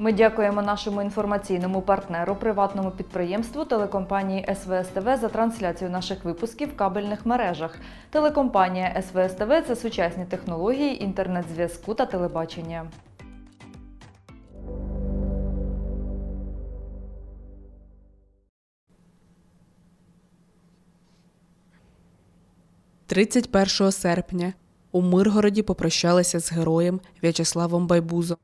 Ми дякуємо нашому інформаційному партнеру, приватному підприємству телекомпанії СВСТВ за трансляцію наших випусків в кабельних мережах. Телекомпанія СВСТВ – це сучасні технології інтернет-зв'язку та телебачення. – 31 серпня у Миргороді попрощалися з героєм В'ячеславом Байбузом.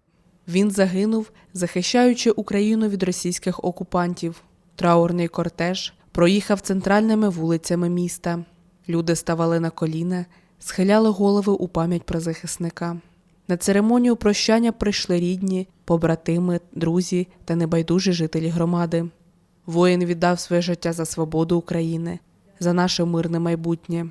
Він загинув, захищаючи Україну від російських окупантів. Траурний кортеж проїхав центральними вулицями міста. Люди ставали на коліна, схиляли голови у пам'ять про захисника. На церемонію прощання прийшли рідні, побратими, друзі та небайдужі жителі громади. Воїн віддав своє життя за свободу України, за наше мирне майбутнє.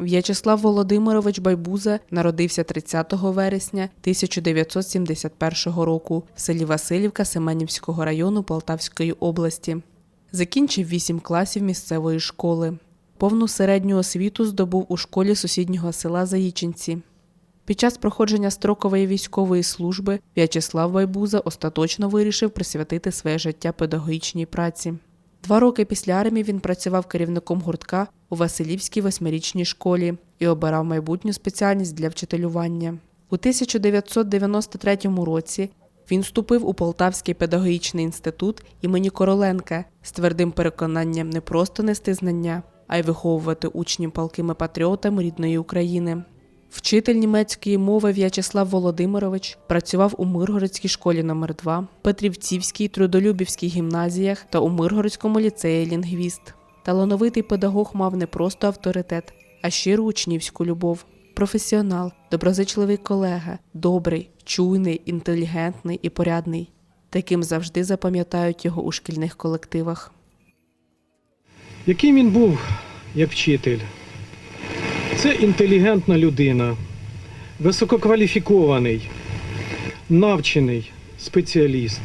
В'ячеслав Володимирович Байбуза народився 30 вересня 1971 року в селі Васильівка Семенівського району Полтавської області. Закінчив 8 класів місцевої школи. Повну середню освіту здобув у школі сусіднього села Заїчинці. Під час проходження строкової військової служби В'ячеслав Байбуза остаточно вирішив присвятити своє життя педагогічній праці. Два роки після армії він працював керівником гуртка у Василівській восьмирічній школі і обирав майбутню спеціальність для вчителювання. У 1993 році він вступив у Полтавський педагогічний інститут імені Короленка з твердим переконанням не просто нести знання, а й виховувати учнів палкими патріотами рідної України. Вчитель німецької мови В'ячеслав Володимирович працював у Миргородській школі номер 2 Петрівцівській, Трудолюбівській гімназіях та у Миргородському ліцеї лінгвіст. Талановитий педагог мав не просто авторитет, а щиру учнівську любов. Професіонал, доброзичливий колега, добрий, чуйний, інтелігентний і порядний. Таким завжди запам'ятають його у шкільних колективах. Яким він був як вчитель? Це інтелігентна людина, висококваліфікований, навчений спеціаліст.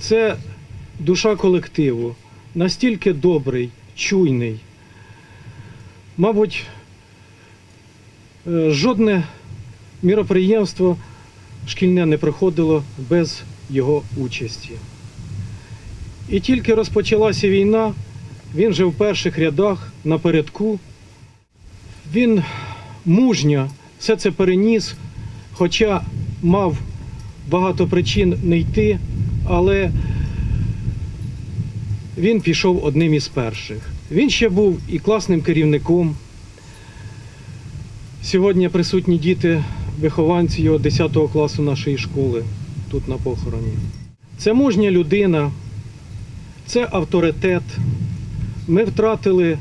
Це душа колективу, настільки добрий, чуйний. Мабуть, е, жодне міроприємство шкільне не проходило без його участі. І тільки розпочалася війна, він вже в перших рядах напередку. Він мужньо все це переніс, хоча мав багато причин не йти, але він пішов одним із перших. Він ще був і класним керівником. Сьогодні присутні діти, вихованці його 10 класу нашої школи, тут на похороні. Це мужня людина, це авторитет. Ми втратили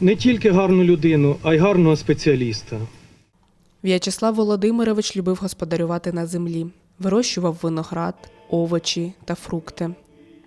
не тільки гарну людину, а й гарного спеціаліста. В'ячеслав Володимирович любив господарювати на землі, вирощував виноград, овочі та фрукти,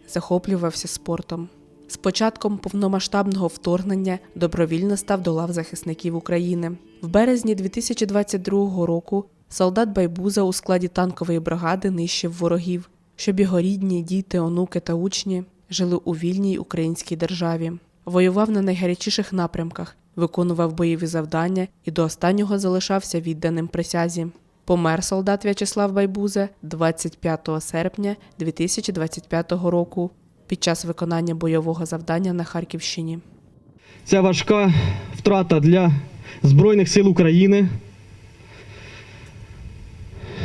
захоплювався спортом. З початком повномасштабного вторгнення добровільно став до лав захисників України. В березні 2022 року солдат Байбуза у складі танкової бригади нищив ворогів, щоб його рідні, діти, онуки та учні жили у вільній українській державі. Воював на найгарячіших напрямках, виконував бойові завдання і до останнього залишався відданим присязі. Помер солдат В'ячеслав Байбуза 25 серпня 2025 року під час виконання бойового завдання на Харківщині. Це важка втрата для Збройних сил України,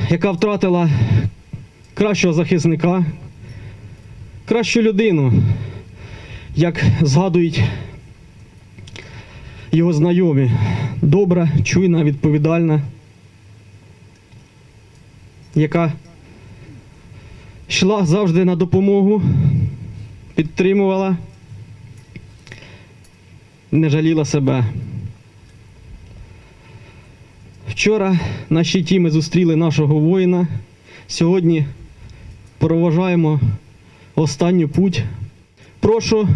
яка втратила кращого захисника, кращу людину, як згадують його знайомі. Добра, чуйна, відповідальна, яка йшла завжди на допомогу, підтримувала не жаліла себе. Вчора на щиті ми зустріли нашого воїна. Сьогодні проважаємо останню путь. Прошу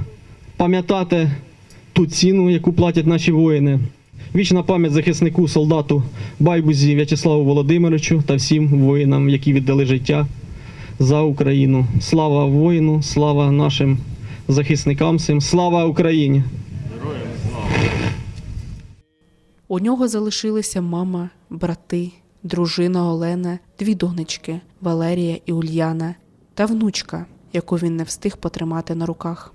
пам'ятати ту ціну, яку платять наші воїни. Вічна пам'ять захиснику, солдату Байбузі В'ячеславу Володимировичу та всім воїнам, які віддали життя за Україну. Слава воїну, слава нашим захисникам, всім, слава Україні! У нього залишилися мама, брати, дружина Олена, дві донечки Валерія і Ульяна, та внучка, яку він не встиг потримати на руках.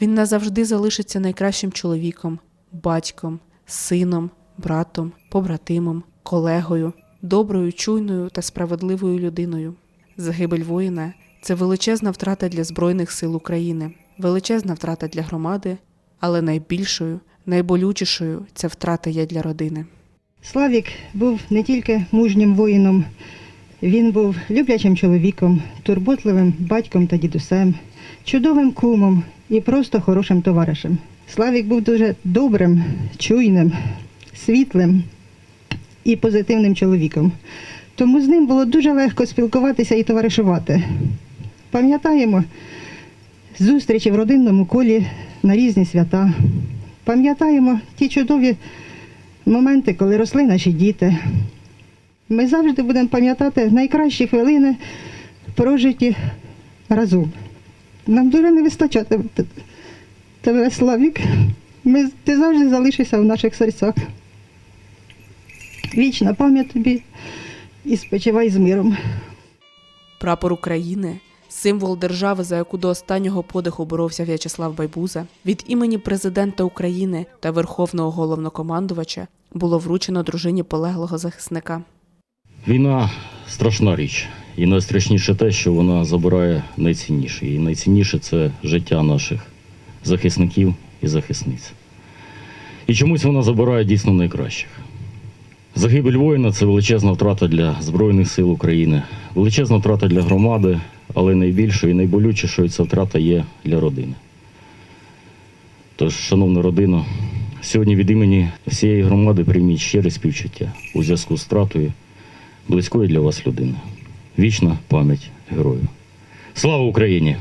Він назавжди залишиться найкращим чоловіком, батьком, сином, братом, побратимом, колегою, доброю, чуйною та справедливою людиною. Загибель воїна це величезна втрата для Збройних сил України, величезна втрата для громади, але найбільшою, найболючішою ця втрата є для родини. Славік був не тільки мужнім воїном, він був люблячим чоловіком, турботливим батьком та дідусем, чудовим кумом і просто хорошим товаришем. Славік був дуже добрим, чуйним, світлим і позитивним чоловіком. Тому з ним було дуже легко спілкуватися і товаришувати. Пам'ятаємо зустрічі в родинному колі на різні свята. Пам'ятаємо ті чудові моменти, коли росли наші діти. Ми завжди будемо пам'ятати найкращі хвилини, прожиті разом. Нам дуже не вистачатиме тебе, Славік. Ми, ти завжди залишишся в наших серцях. Вічна пам'ять тобі і спочивай з миром. Прапор України, символ держави, за яку до останнього подиху боровся В'ячеслав Байбуза, від імені президента України та Верховного головнокомандувача було вручено дружині полеглого захисника. Війна страшна річ. І найстрашніше те, що вона забирає найцінніше. І найцінніше це життя наших захисників і захисниць. І чомусь вона забирає дійсно найкращих. Загибель воїна це величезна втрата для Збройних сил України, величезна втрата для громади, але найбільшою і найболючішою ця втрата є для родини. Тож, шановна родина, сьогодні від імені всієї громади прийміть щире співчуття у зв'язку з втратою близької для вас людини. Вічна пам'ять герою. Слава Україні!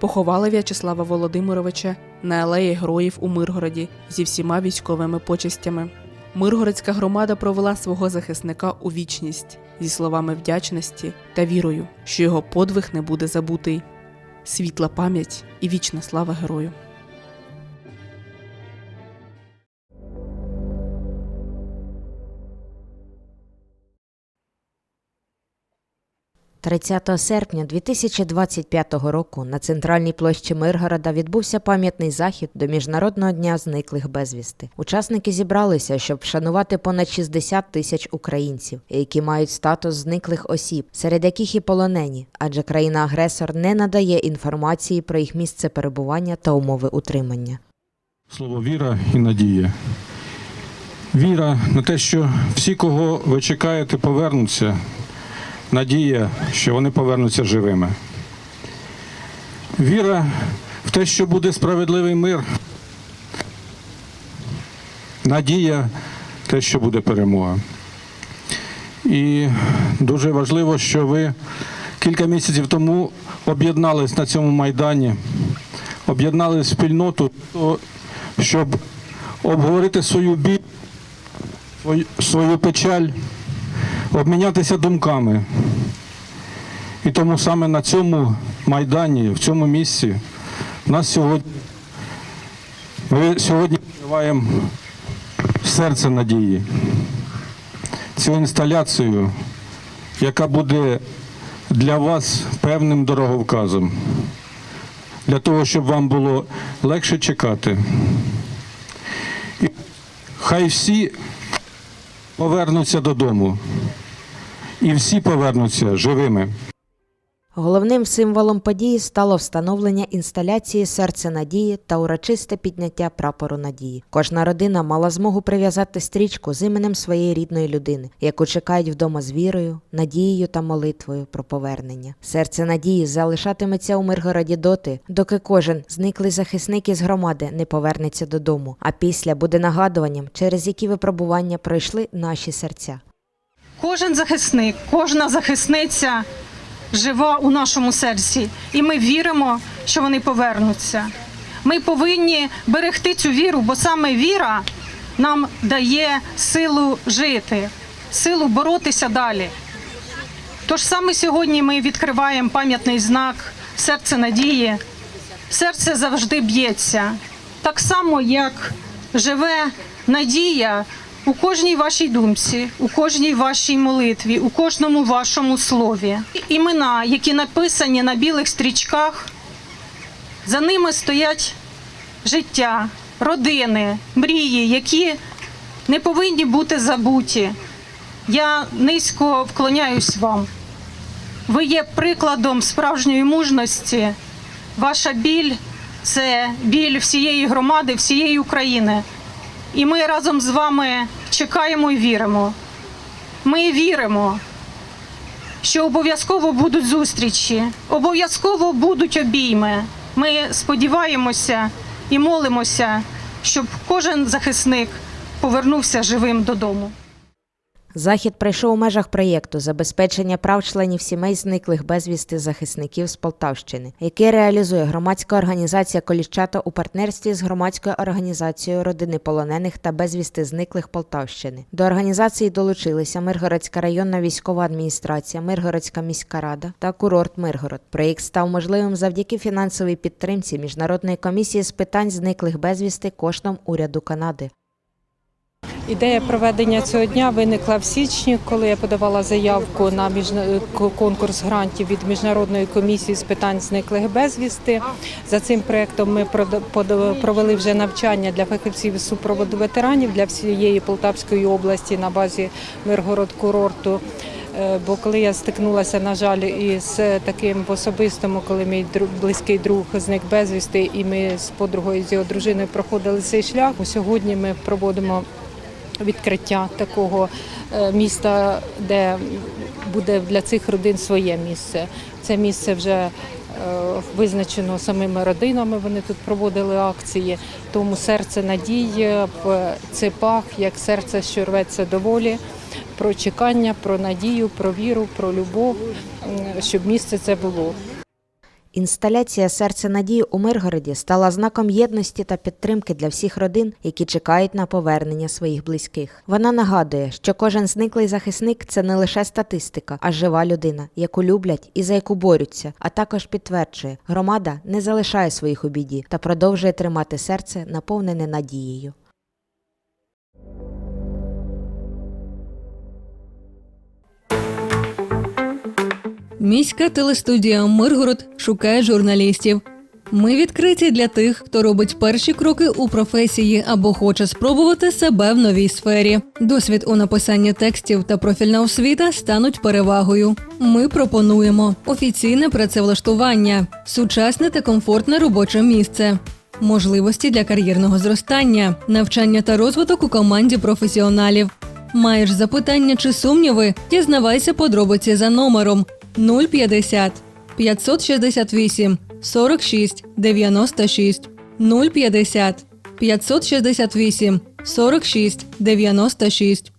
Поховали В'ячеслава Володимировича на алеї героїв у Миргороді зі всіма військовими почестями. Миргородська громада провела свого захисника у вічність зі словами вдячності та вірою, що його подвиг не буде забутий. Світла пам'ять і вічна слава герою. – 30 серпня 2025 року на центральній площі Миргорода відбувся пам'ятний захід до Міжнародного дня зниклих безвісти. Учасники зібралися, щоб вшанувати понад 60 тисяч українців, які мають статус зниклих осіб, серед яких і полонені, адже країна-агресор не надає інформації про їх місце перебування та умови утримання. Слово віра і надія. Віра на те, що всі, кого ви чекаєте, повернуться. Надія, що вони повернуться живими. Віра в те, що буде справедливий мир. Надія в те, що буде перемога. І дуже важливо, що ви кілька місяців тому об'єднались на цьому майдані, об'єднали спільноту, щоб обговорити свою біль, свою, свою печаль, обмінятися думками. І тому саме на цьому майдані, в цьому місці, нас сьогодні ми сьогодні відкриваємо серце надії. Цю інсталяцію, яка буде для вас певним дороговказом, для того, щоб вам було легше чекати. І хай всі повернуться додому. І всі повернуться живими. Головним символом події стало встановлення інсталяції Серце надії та урочисте підняття прапору надії. Кожна родина мала змогу прив'язати стрічку з іменем своєї рідної людини, яку чекають вдома з вірою, надією та молитвою про повернення. Серце надії залишатиметься у Миргороді доти, доки кожен зниклий захисник із громади не повернеться додому. А після буде нагадуванням, через які випробування пройшли наші серця. Кожен захисник, кожна захисниця жива у нашому серці, і ми віримо, що вони повернуться. Ми повинні берегти цю віру, бо саме віра нам дає силу жити, силу боротися далі. Тож саме сьогодні ми відкриваємо пам'ятний знак серце надії. Серце завжди б'ється, так само як живе надія у кожній вашій думці, у кожній вашій молитві, у кожному вашому слові. Імена, які написані на білих стрічках, за ними стоять життя, родини, мрії, які не повинні бути забуті. Я низько вклоняюсь вам. Ви є прикладом справжньої мужності. Ваша біль це біль всієї громади, всієї України. І ми разом з вами чекаємо і віримо. Ми віримо, що обов'язково будуть зустрічі, обов'язково будуть обійми. Ми сподіваємося і молимося, щоб кожен захисник повернувся живим додому. Захід пройшов у межах проєкту забезпечення прав членів сімей зниклих безвісти захисників з Полтавщини, який реалізує громадська організація Коліщата у партнерстві з громадською організацією родини полонених та безвісти зниклих Полтавщини. До організації долучилися Миргородська районна військова адміністрація, Миргородська міська рада та курорт Миргород. Проєкт став можливим завдяки фінансовій підтримці Міжнародної комісії з питань зниклих безвісти коштом уряду Канади. Ідея проведення цього дня виникла в січні, коли я подавала заявку на конкурс грантів від міжнародної комісії з питань зниклих безвісти. За цим проектом ми провели вже навчання для фахівців супроводу ветеранів для всієї Полтавської області на базі Миргород курорту. Е, Бо коли я стикнулася, на жаль, із таким в особистому, коли мій близький друг зник безвісти, і ми з подругою з його дружиною проходили цей шлях. Сьогодні ми проводимо відкриття такого е, міста, де буде для цих родин своє місце. Це місце вже е, визначено самими родинами. Вони тут проводили акції. Тому серце надії в цепах, як серце, що рветься до волі. Про чекання, про надію, про віру, про любов, щоб місце це було. Інсталяція Серце надії у Миргороді стала знаком єдності та підтримки для всіх родин, які чекають на повернення своїх близьких. Вона нагадує, що кожен зниклий захисник це не лише статистика, а жива людина, яку люблять і за яку борються. А також підтверджує, громада не залишає своїх у біді та продовжує тримати серце, наповнене надією. Міська телестудія Миргород шукає журналістів. Ми відкриті для тих, хто робить перші кроки у професії або хоче спробувати себе в новій сфері. Досвід у написанні текстів та профільна освіта стануть перевагою. Ми пропонуємо офіційне працевлаштування, сучасне та комфортне робоче місце. Можливості для кар'єрного зростання, навчання та розвиток у команді професіоналів. Маєш запитання чи сумніви? Дізнавайся подробиці за номером 050 568 46 96 050 568 46 96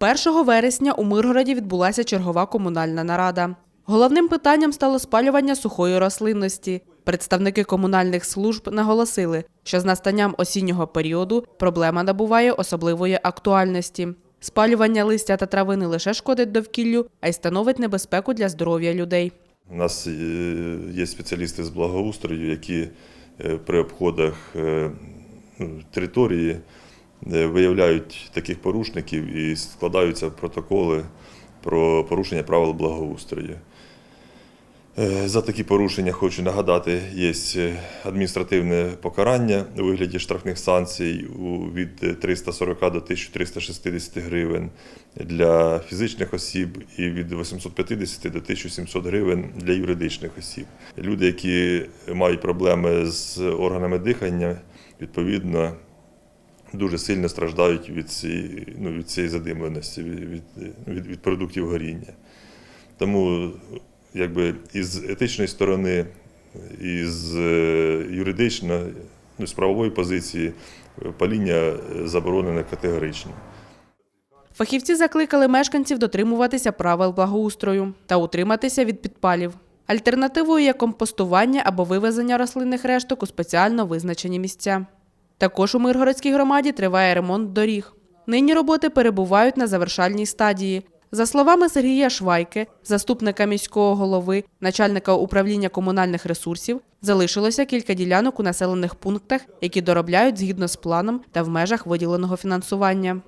1 вересня у Миргороді відбулася чергова комунальна нарада. Головним питанням стало спалювання сухої рослинності. Представники комунальних служб наголосили, що з настанням осіннього періоду проблема набуває особливої актуальності. Спалювання листя та трави не лише шкодить довкіллю, а й становить небезпеку для здоров'я людей. У нас е, є спеціалісти з благоустрою, які е, при обходах е, ну, території виявляють таких порушників і складаються протоколи про порушення правил благоустрою. Е, За такі порушення хочу нагадати, є адміністративне покарання у вигляді штрафних санкцій від 340 до 1360 гривень для фізичних осіб і від 850 до 1700 гривень для юридичних осіб. Люди, які мають проблеми з органами дихання, відповідно дуже сильно страждають від цієї, ну, від цієї задимленості, від, від, від продуктів горіння. Тому якби із етичної сторони, із е, юридичної, ну, з правової позиції е, паління е, заборонене категорично. Фахівці закликали мешканців дотримуватися правил благоустрою та утриматися від підпалів. Альтернативою є компостування або вивезення рослинних решток у спеціально визначені місця. Також у Миргородській громаді триває ремонт доріг. Нині роботи перебувають на завершальній стадії. За словами Сергія Швайки, заступника міського голови, начальника управління комунальних ресурсів, залишилося кілька ділянок у населених пунктах, які доробляють згідно з планом та в межах виділеного фінансування.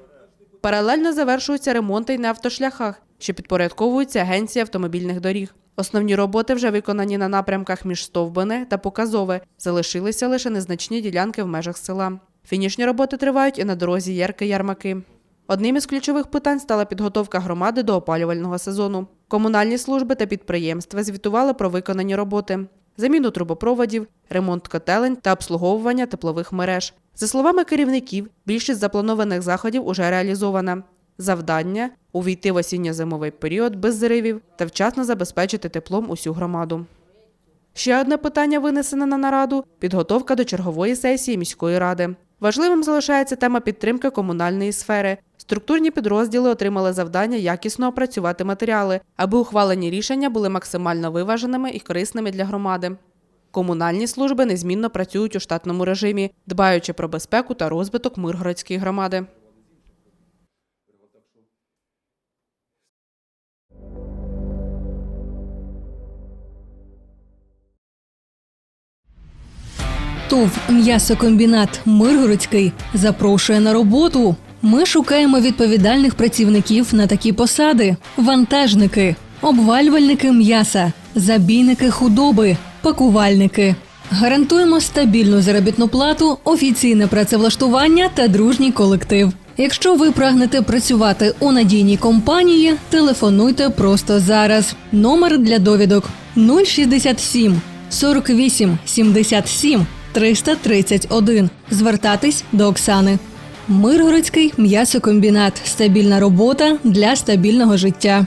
Паралельно завершуються ремонти й на автошляхах, що підпорядковуються Агенції автомобільних доріг. Основні роботи вже виконані на напрямках між Стовбине та Показове. Залишилися лише незначні ділянки в межах села. Фінішні роботи тривають і на дорозі Єрки-Ярмаки. Одним із ключових питань стала підготовка громади до опалювального сезону. Комунальні служби та підприємства звітували про виконані роботи: заміну трубопроводів, ремонт котелень та обслуговування теплових мереж. За словами керівників, більшість запланованих заходів уже реалізована. Завдання увійти в осінньо-зимовий період без зривів та вчасно забезпечити теплом усю громаду. Ще одне питання винесене на нараду підготовка до чергової сесії міської ради. Важливим залишається тема підтримки комунальної сфери. Структурні підрозділи отримали завдання якісно опрацювати матеріали, аби ухвалені рішення були максимально виваженими і корисними для громади. Комунальні служби незмінно працюють у штатному режимі, дбаючи про безпеку та розвиток Миргородської громади. ТОВ «М'ясокомбінат Миргородський запрошує на роботу. Ми шукаємо відповідальних працівників на такі посади: вантажники, обвалювальники м'яса, забійники худоби, пакувальники. Гарантуємо стабільну заробітну плату, офіційне працевлаштування та дружній колектив. Якщо ви прагнете працювати у надійній компанії, телефонуйте просто зараз. Номер для довідок 067 48 77 331. Звертатись до Оксани. Миргородський м'ясокомбінат. Стабільна робота для стабільного життя.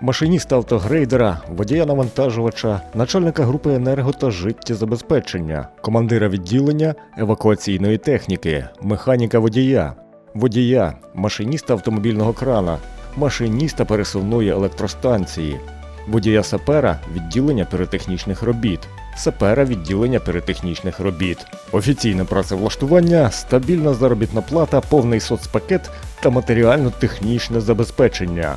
машиніста автогрейдера, водія навантажувача, начальника групи енерго та життєзабезпечення, командира відділення евакуаційної техніки, механіка водія, водія, машиніста автомобільного крана, машиніста пересувної електростанції, водія сапера відділення піротехнічних робіт, сапера відділення піротехнічних робіт, офіційне працевлаштування, стабільна заробітна плата, повний соцпакет та матеріально-технічне забезпечення.